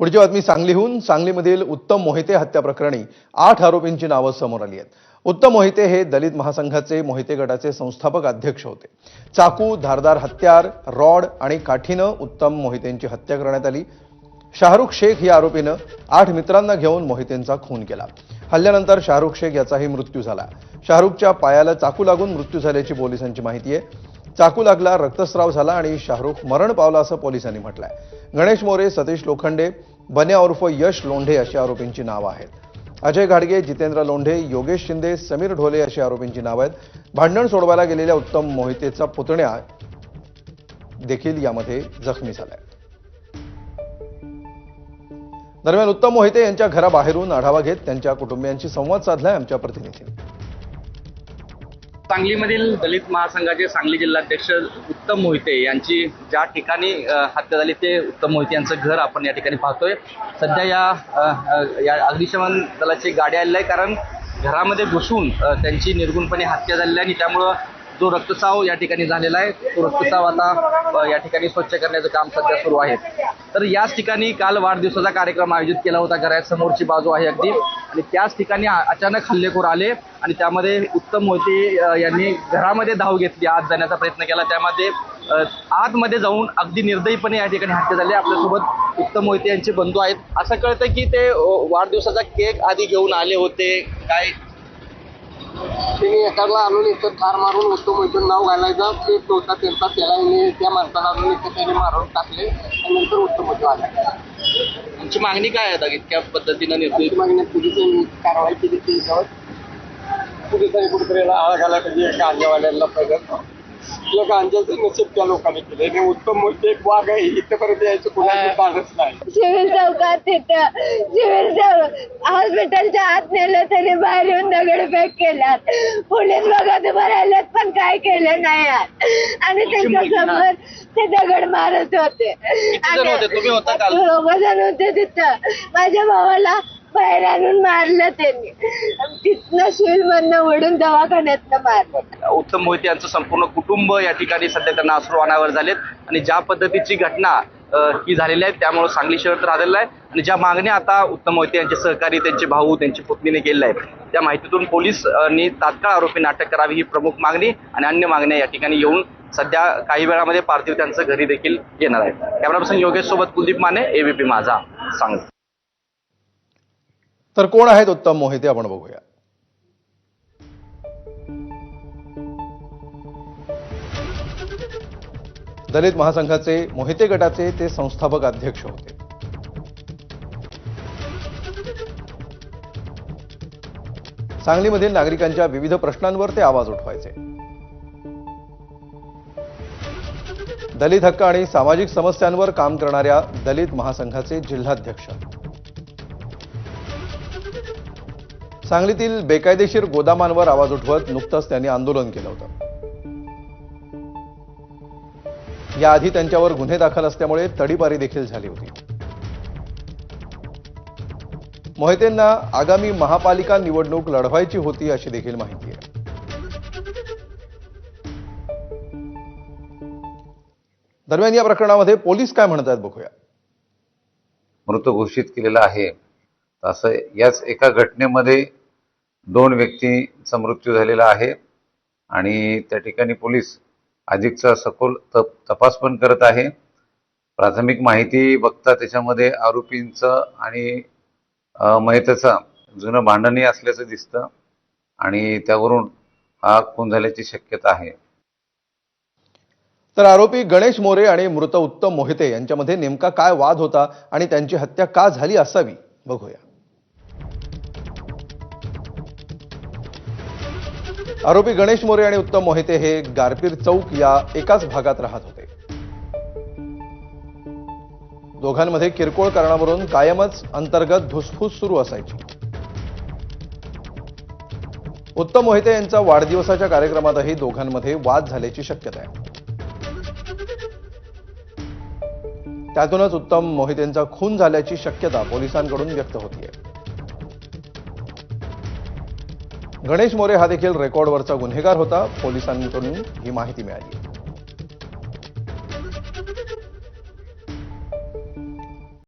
पुढची बातमी सांगलीहून. सांगलीमधील उत्तम मोहिते हत्या प्रकरणी आठ आरोपींची नावं समोर आली आहेत. उत्तम मोहिते हे दलित महासंघाचे मोहिते गटाचे संस्थापक अध्यक्ष होते. चाकू धारदार हत्यार रॉड आणि काठीनं उत्तम मोहितेंची हत्या करण्यात आली. शाहरुख शेख या आरोपीनं आठ मित्रांना घेऊन मोहितेंचा खून केला. हल्ल्यानंतर शाहरुख शेख याचाही मृत्यू झाला. शाहरुखच्या पायाला चाकू लागून मृत्यू झाल्याची पोलिसांची माहिती आहे. चाकू लागला रक्तस्राव झाला आणि शाहरुख मरण पावला असं पोलिसांनी म्हटलंय. गणेश मोरे सतीश लोखंडे बन्या उर्फ यश लोंढे अशी आरोपींची नावं आहेत. अजय घाडगे जितेंद्र लोंढे योगेश शिंदे समीर ढोले अशी आरोपींची नावं आहेत. भांडण सोडवायला गेलेल्या उत्तम मोहितेचा पुतण्या देखील यामध्ये जखमी झालाय. दरम्यान उत्तम मोहिते यांच्या घराबाहेरून आढावा घेत त्यांच्या कुटुंबियांशी संवाद साधलाय आमच्या प्रतिनिधींनी. सांगलीमधील दलित महासंघाचे सांगली जिल्हाध्यक्ष उत्तम मोहिते यांची ज्या ठिकाणी हत्या झाली ते उत्तम मोहिते यांचं घर आपण या ठिकाणी पाहतोय. सध्या या या अग्निशमन दलाची गाडी आलेली आहे कारण घरामध्ये घुसून त्यांची निर्गुणपणे हत्या झालेली आहे आणि त्यामुळं जो रक्तचाव या ठिकाणी झालेला आहे तो रक्तचाव आता या ठिकाणी स्वच्छ करण्याचं काम सध्या सुरू आहे. तर याच ठिकाणी काल वाढदिवसाचा कार्यक्रम आयोजित केला होता घरासमोरची बाजू आहे अगदी. आणि त्याच ठिकाणी अचानक हल्लेखोर आले आणि त्यामध्ये उत्तम मोहिते यांनी घरामध्ये धाव घेतली आत जाण्याचा प्रयत्न केला. त्यामध्ये आतमध्ये जाऊन अगदी निर्दयीपणे या ठिकाणी हत्या झाली. आपल्यासोबत उत्तम मोहिते यांचे बंधू आहेत. असं कळतं की ते वाढदिवसाचा केक आधी घेऊन आले होते. काय त्यांनी एकाला आणून इथं ठार मारून उत्तम मोहिते नाव घालायचं. ते होता त्यांचा त्याला त्या माणसाला आणून इथं त्यांनी मारून टाकले आणि नंतर उत्तम मोहिते आला. तुमची मागणी काय आहे आता? इतक्या पद्धतीनं निर्दयी ती मागणी पोलिसांनी कारवाई केली त्याच्यावर. पोलिसांनी कुठेतरी आळा घाला पाहिजे गांजावाल्यांना पाहिजे या गांजाचं नशीब त्या लोकांनी केलं आणि उत्तम एक वाघ आहे इथपर्यंत यायचं कुणाचं कारणच नाही. सिव्हिल चौकात तिथं सिव्हिल चौक हॉस्पिटलच्या आत नेलं तरी बाहेर येऊन दगडफेक केल्यात पोलीस बघत उभं राहिलेत पण काय केलं नाही आत. आणि त्यांच्यासमोर ते दगड मारत होते. जण होते तिथं. माझ्या भावाला बाहेर आणून मारलं त्यांनी. तिथनं सिव्हिल मधनं ओढून दवाखान्यातनं मारलं. उत्तम मोहिते यांचं संपूर्ण कुटुंब या ठिकाणी सध्या त्यांना अश्रू अनावर झालेत. आणि ज्या पद्धतीची घटना अ, ही झालेली आहे त्यामुळे सांगली शहर तर आलेलं आहे. आणि ज्या मागण्या आता उत्तम मोहिते यांचे सहकारी त्यांचे भाऊ त्यांची पत्नीने केलेल्या आहेत त्या माहितीतून पोलिसांनी तात्काळ आरोपींना अटक करावी ही प्रमुख मागणी आणि अन्य मागण्या या ठिकाणी येऊन सध्या काही वेळामध्ये पार्थिव त्यांचं घरी देखील येणार आहे. कॅमेरा पर्सन योगेश सोबत कुलदीप माने एबीपी माझा सांगली. तर कोण आहेत उत्तम मोहिते? आपण बघूया. दलित महासंघाचे मोहिते गटाचे ते संस्थापक अध्यक्ष होते. सांगलीमधील नागरिकांच्या विविध प्रश्नांवर ते आवाज उठवायचे. दलित हक्क आणि सामाजिक समस्यांवर काम करणाऱ्या दलित महासंघाचे जिल्हाध्यक्ष. सांगलीतील बेकायदेशीर गोदामांवर आवाज उठवत नुकतंच त्यांनी आंदोलन केलं होतं. याआधी त्यांच्यावर गुन्हे दाखल असल्यामुळे तडीपारी देखील झाली होती. मोहितेंना आगामी महापालिका निवडणूक लढवायची होती अशी देखील माहिती आहे. दरम्यान या प्रकरणामध्ये पोलीस काय म्हणतात बघूया. मृत घोषित केलेला आहे. असं याच एका घटनेमध्ये दोन व्यक्तींचा मृत्यू झालेला आहे आणि त्या ठिकाणी पोलीस अधिकचा सखोल तप तपास पण करत आहे. प्राथमिक माहिती बघता त्याच्यामध्ये आरोपींचं आणि अ, जुनं भांडणही असल्याचं दिसतं आणि त्यावरून हा खून झाल्याची शक्यता आहे. तर आरोपी गणेश मोरे आणि मृत उत्तम मोहिते यांच्यामध्ये नेमका काय वाद होता आणि त्यांची हत्या का झाली असावी? बघूया. आरोपी गणेश मोरे आणि उत्तम मोहिते हे गारपीर चौक या एकाच भागात राहत होते. दोघांमध्ये किरकोळ कारणावरून कायमच अंतर्गत धुसफूस सुरू असायची. उत्तम मोहिते यांचा वाढदिवसाच्या कार्यक्रमातही दोघांमध्ये वाद झाल्याची शक्यता आहे. त्यातूनच उत्तम मोहितेंचा खून झाल्याची शक्यता पोलिसांकडून व्यक्त होतीये. गणेश मोरे हा देखील रेकॉर्डवरचा गुन्हेगार होता. पोलिसांकडून ही माहिती मिळाली.